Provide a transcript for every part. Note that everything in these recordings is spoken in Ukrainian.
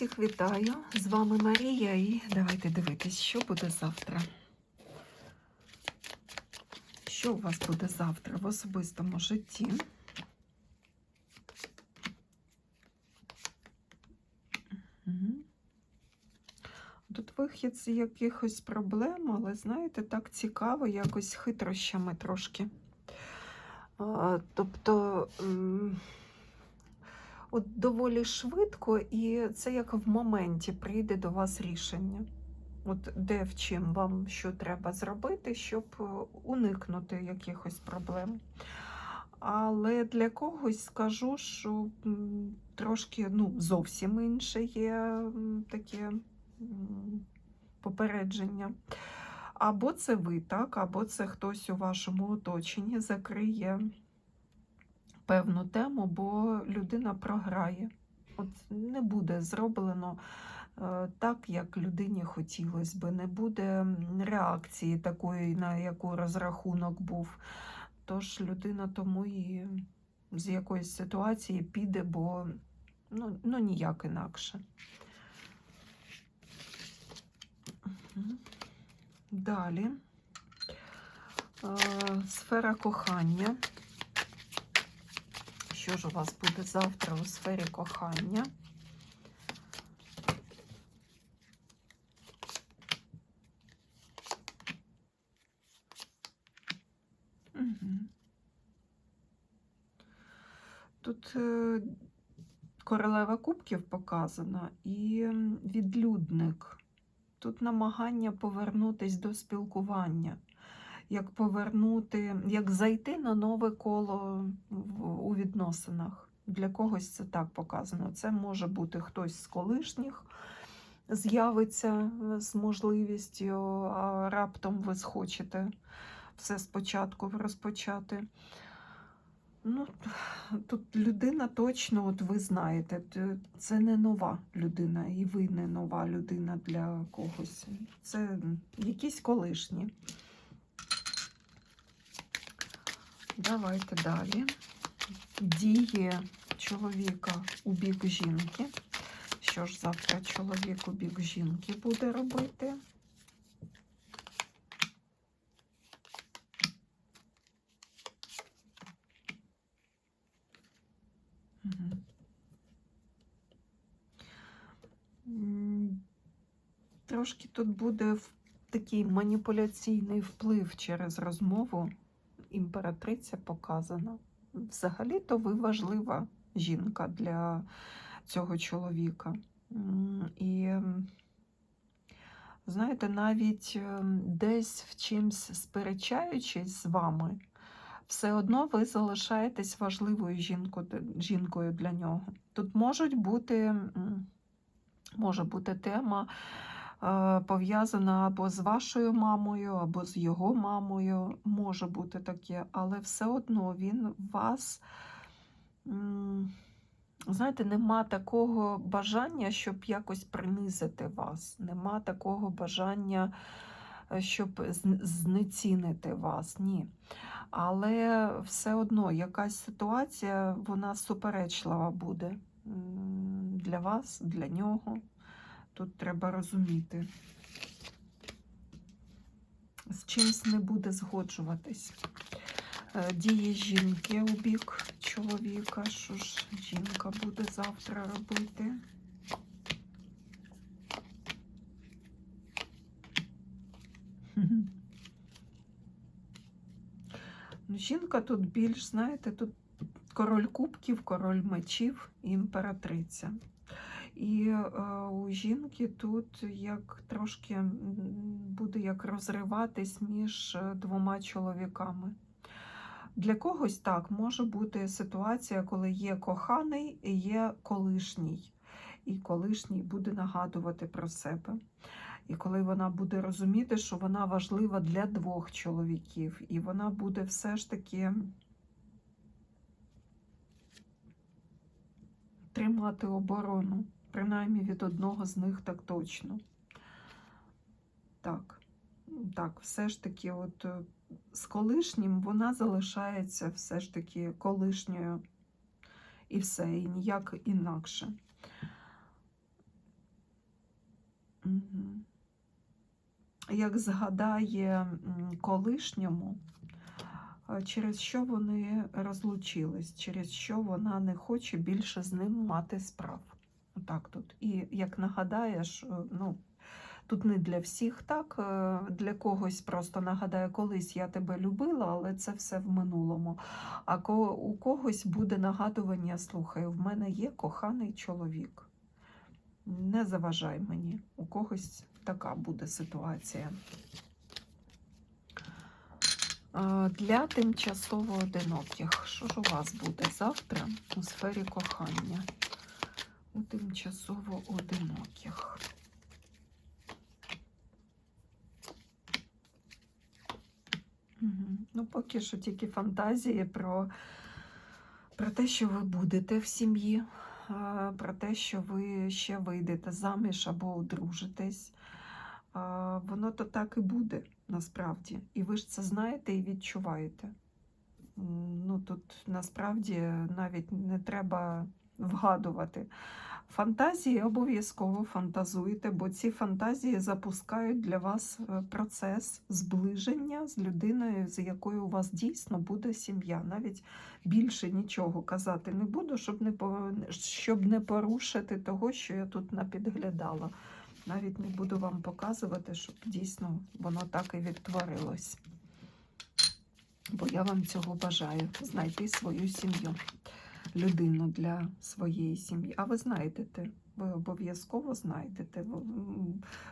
Всіх вітаю! З вами Марія і давайте дивитись, що буде завтра. Що у вас буде завтра в особистому житті? Тут вихід з якихось проблем, але знаєте, так цікаво, якось хитрощами трошки. Тобто. От доволі швидко, і це як в моменті прийде до вас рішення. От де в чим вам що треба зробити, щоб е, уникнути якихось проблем. Але для когось скажу, що трошки ну, зовсім інше є таке попередження. Або це ви так, або це хтось у вашому оточенні закриє певну тему, бо людина програє. От не буде зроблено е, так, як людині хотілося би, не буде реакції такої, на яку розрахунок був. Тож людина тому і з якоїсь ситуації піде, бо ну, ну ніяк інакше. Далі. Е, Сфера кохання. Що ж у вас буде завтра у сфері кохання? Тут е, королева кубків показана і відлюдник. Тут намагання повернутись до спілкування, як повернути, як зайти на нове коло у відносинах. Для когось це так показано. Це може бути хтось з колишніх, з'явиться е, з можливістю, а раптом ви схочете все спочатку розпочати. Ну, тут людина точно, от ви знаєте, це не нова людина, і ви не нова людина для когось. Це якісь колишні. Давайте далі. Дії чоловіка у бік жінки. Що ж завтра чоловік у бік жінки буде робити? Трошки тут буде такий маніпуляційний вплив через розмову. Імператриця показана. Взагалі-то ви важлива жінка для цього чоловіка. І знаєте, навіть ем, десь в чимсь сперечаючись з вами, все одно ви залишаєтесь важливою жінкою для нього. Тут можуть бути, може бути тема пов'язана або з вашою мамою, або з його мамою. Може бути таке, але все одно він вас. Знаєте, нема такого бажання, щоб якось принизити вас. Нема такого бажання, е, щоб знецінити вас. Ні. Але все одно якась ситуація, вона суперечлива буде для вас, для нього. Тут треба розуміти. З чимсь не буде згоджуватись. Е, Дії жінки у бік чоловіка. Що ж жінка буде завтра робити? Ну, жінка тут більш, знаєте, тут король кубків, король мечів і імператриця. І е, у жінки тут як трошки буде як розриватись між е, двома чоловіками. Для когось так може бути ситуація, коли є коханий і є колишній. І колишній буде нагадувати про себе. І коли вона буде розуміти, що вона важлива для двох чоловіків, і вона буде все ж таки тримати оборону, принаймні від одного з них так точно. Так, так, все ж таки, от е, з колишнім вона залишається все ж таки колишньою і все, і ніяк інакше. Як згадає колишньому, е, через що вони розлучились, через що вона не хоче більше з ним мати справ. Отак тут. І як нагадаєш, е, ну, тут не для всіх так, е, для когось просто нагадає, колись я тебе любила, але це все в минулому. А у когось буде нагадування: слухай, в мене є коханий чоловік. Не заважай мені. У когось така буде ситуація. Е, Для тимчасово одиноких. Що ж у вас буде завтра у сфері кохання? У тимчасово одиноких. Мгм. Ну, поки що тільки фантазії про, про те, що ви будете в сім'ї, про те, що ви ще вийдете заміж або одружитесь. Воно то так і буде насправді. І ви ж це знаєте і відчуваєте. Ну, тут насправді навіть не треба вгадувати. Фантазії обов'язково фантазуйте, бо ці фантазії запускають для вас е, процес зближення з людиною, з якою у вас дійсно буде сім'я. Навіть більше нічого казати не буду, щоб не, щоб не порушити того, що я тут напідглядала. Навіть не буду вам показувати, щоб дійсно воно так і відтворилось. Бо я вам цього бажаю знайти свою сім'ю, людину для своєї сім'ї. А ви знайдете, ви обов'язково знайдете.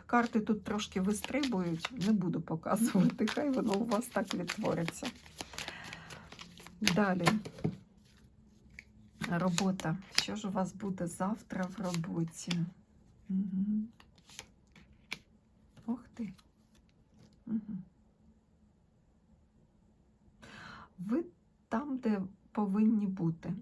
Карти тут трошки вистрибують, не буду показувати, хай воно у вас так відтвориться. Далі. Робота. Що ж у вас буде завтра в роботі? Угу. Ух ти. Угу. Ви там, де повинні бути.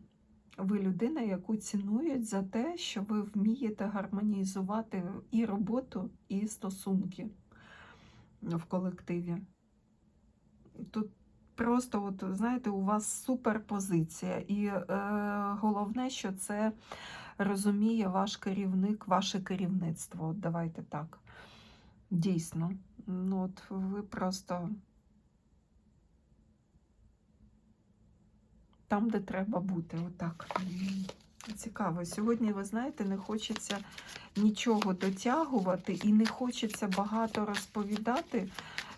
Ви людина, яку цінують за те, що ви вмієте гармонізувати і роботу, і стосунки в колективі. Тут просто, от, знаєте, у вас суперпозиція. І е, головне, що це розуміє ваш керівник, ваше керівництво. От давайте так. Дійсно. Ну, от ви просто там, де треба бути. Отак. Цікаво. Сьогодні, ви знаєте, не хочеться нічого дотягувати і не хочеться багато розповідати.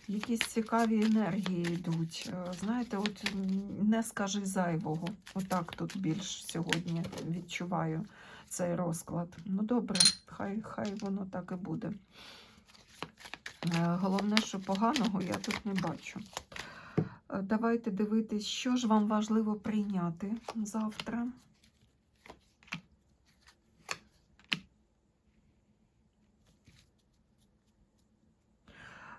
Якісь цікаві енергії йдуть. Е, Знаєте, от не скажи зайвого. Отак тут більш сьогодні відчуваю цей розклад. Ну добре, хай, хай воно так і буде. Е, Головне, що поганого я тут не бачу. Е, Давайте дивитись, що ж вам важливо прийняти завтра.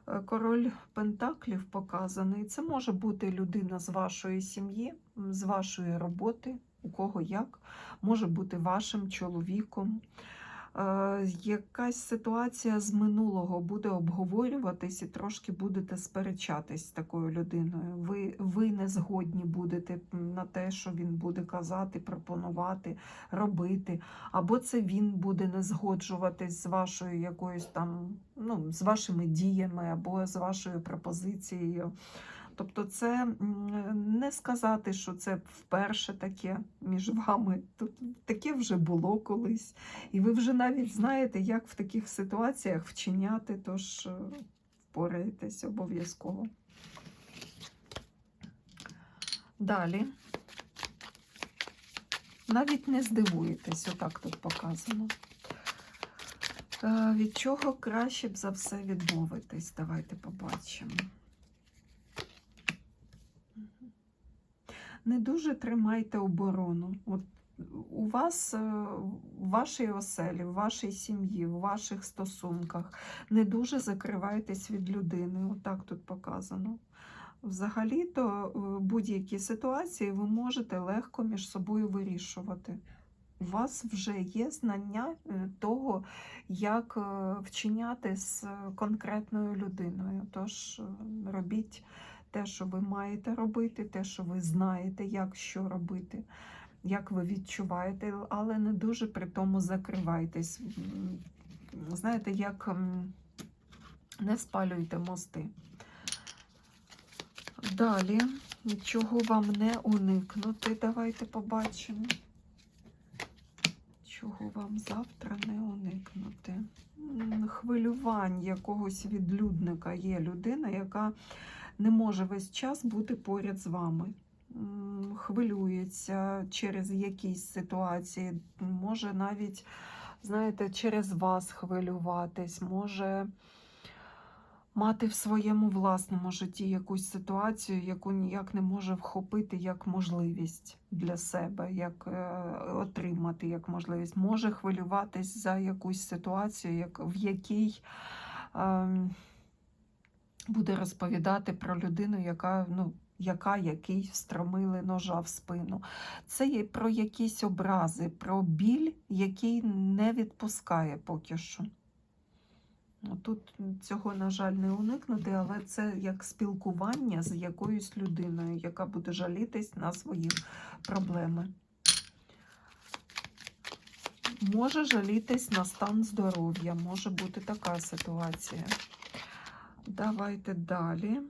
Е, Король Пентаклів показаний. Це може бути людина з вашої сім'ї, з вашої роботи, у кого як, може бути вашим чоловіком. Якась ситуація з минулого буде обговорюватись і трошки будете сперечатись з такою людиною. Ви, ви не згодні будете на те, що він буде казати, пропонувати, робити. Або це він буде не згоджуватись з вашою якоюсь там, ну, з вашими діями, або з вашою пропозицією. Тобто, це не сказати, що це вперше таке між вами. Тут таке вже було колись. І ви вже навіть знаєте, як в таких ситуаціях вчиняти, тож е, впораєтесь обов'язково. Далі. Навіть не здивуєтесь, отак тут показано. Е, Від чого краще б за все відмовитись? Давайте побачимо. Не дуже тримайте оборону. От у вас, е, в вашій оселі, в вашій сім'ї, в ваших стосунках не дуже закривайтесь від людини. Отак тут показано. Взагалі-то будь-якій ситуації ви можете легко між собою вирішувати. У вас вже є знання е, того, як е, вчиняти з конкретною людиною. Тож е, робіть те, що ви маєте робити, те, що ви знаєте, як що робити, як ви відчуваєте, але не дуже при тому закривайтесь. Знаєте, як не спалюйте мости. Далі, чого вам не уникнути, давайте побачимо. Чого вам завтра не уникнути? Хвилювань якогось відлюдника є людина, яка не може весь час бути поряд з вами. Хвилюється через якісь ситуації, може навіть, знаєте, через вас хвилюватись, може мати в своєму власному житті якусь ситуацію, яку ніяк не може вхопити як можливість для себе, як е, отримати як можливість. Може хвилюватись за якусь ситуацію, як, в якій ем, буде розповідати про людину, яка, ну, яка який встромили ножа в спину. Це є про якісь образи, про біль, який не відпускає поки що. Ну, Тут цього, на жаль, не уникнути, але це як спілкування з якоюсь людиною, яка буде жалітись на свої проблеми. Може жалітись на стан здоров'я, може бути така ситуація. Давайте далі.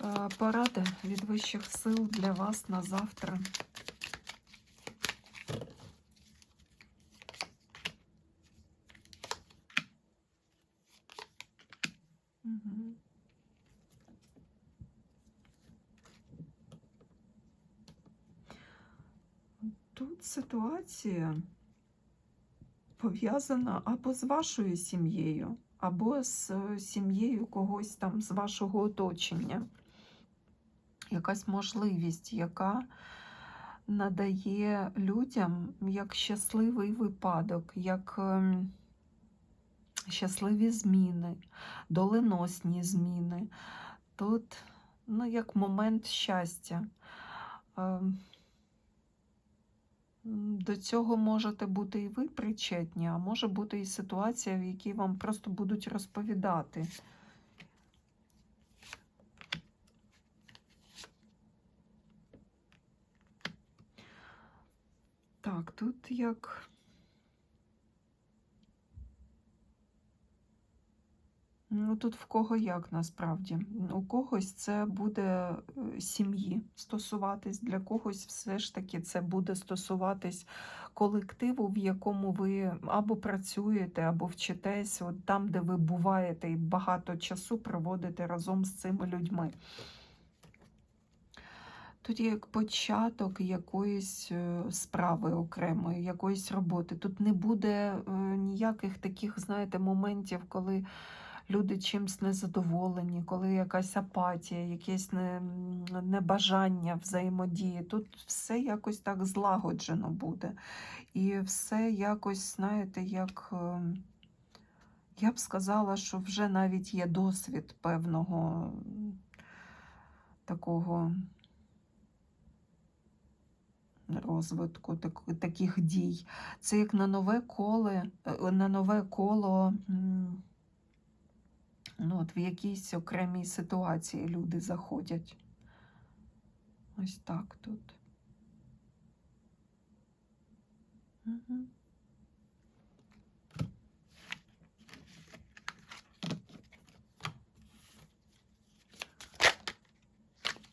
Е, Поради від вищих сил для вас на завтра. Тут ситуація пов'язана або з вашою сім'єю, або з е, сім'єю когось там з вашого оточення. Якась можливість, яка надає людям як щасливий випадок, як ем, щасливі зміни, доленосні зміни. Тут, ну, як момент щастя. До цього можете бути і ви причетні, а може бути і ситуація, в якій вам просто будуть розповідати. Так, тут як. Ну, тут в кого як насправді. У когось це буде е, сім'ї стосуватись, для когось все ж таки це буде стосуватись колективу, в якому ви або працюєте, або вчитесь, от там, де ви буваєте, і багато часу проводите разом з цими людьми. Тут як початок якоїсь е, справи окремої, якоїсь роботи. Тут не буде е, ніяких таких, знаєте, моментів, коли люди чимсь незадоволені, коли якась апатія, якесь не, небажання взаємодії. Тут все якось так злагоджено буде. І все якось, знаєте, як. е, Я б сказала, що вже навіть є досвід певного такого розвитку так, таких дій. Це як на нове коле, е, на нове коло, ну, от в якійсь окремій ситуації люди заходять. Ось так тут. Угу.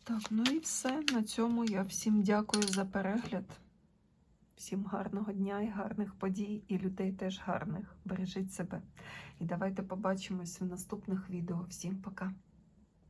Так, ну і все. На цьому я всім дякую за перегляд. Всім гарного дня і гарних подій, і людей теж гарних. Бережіть себе. І давайте побачимось в наступних відео. Всім пока!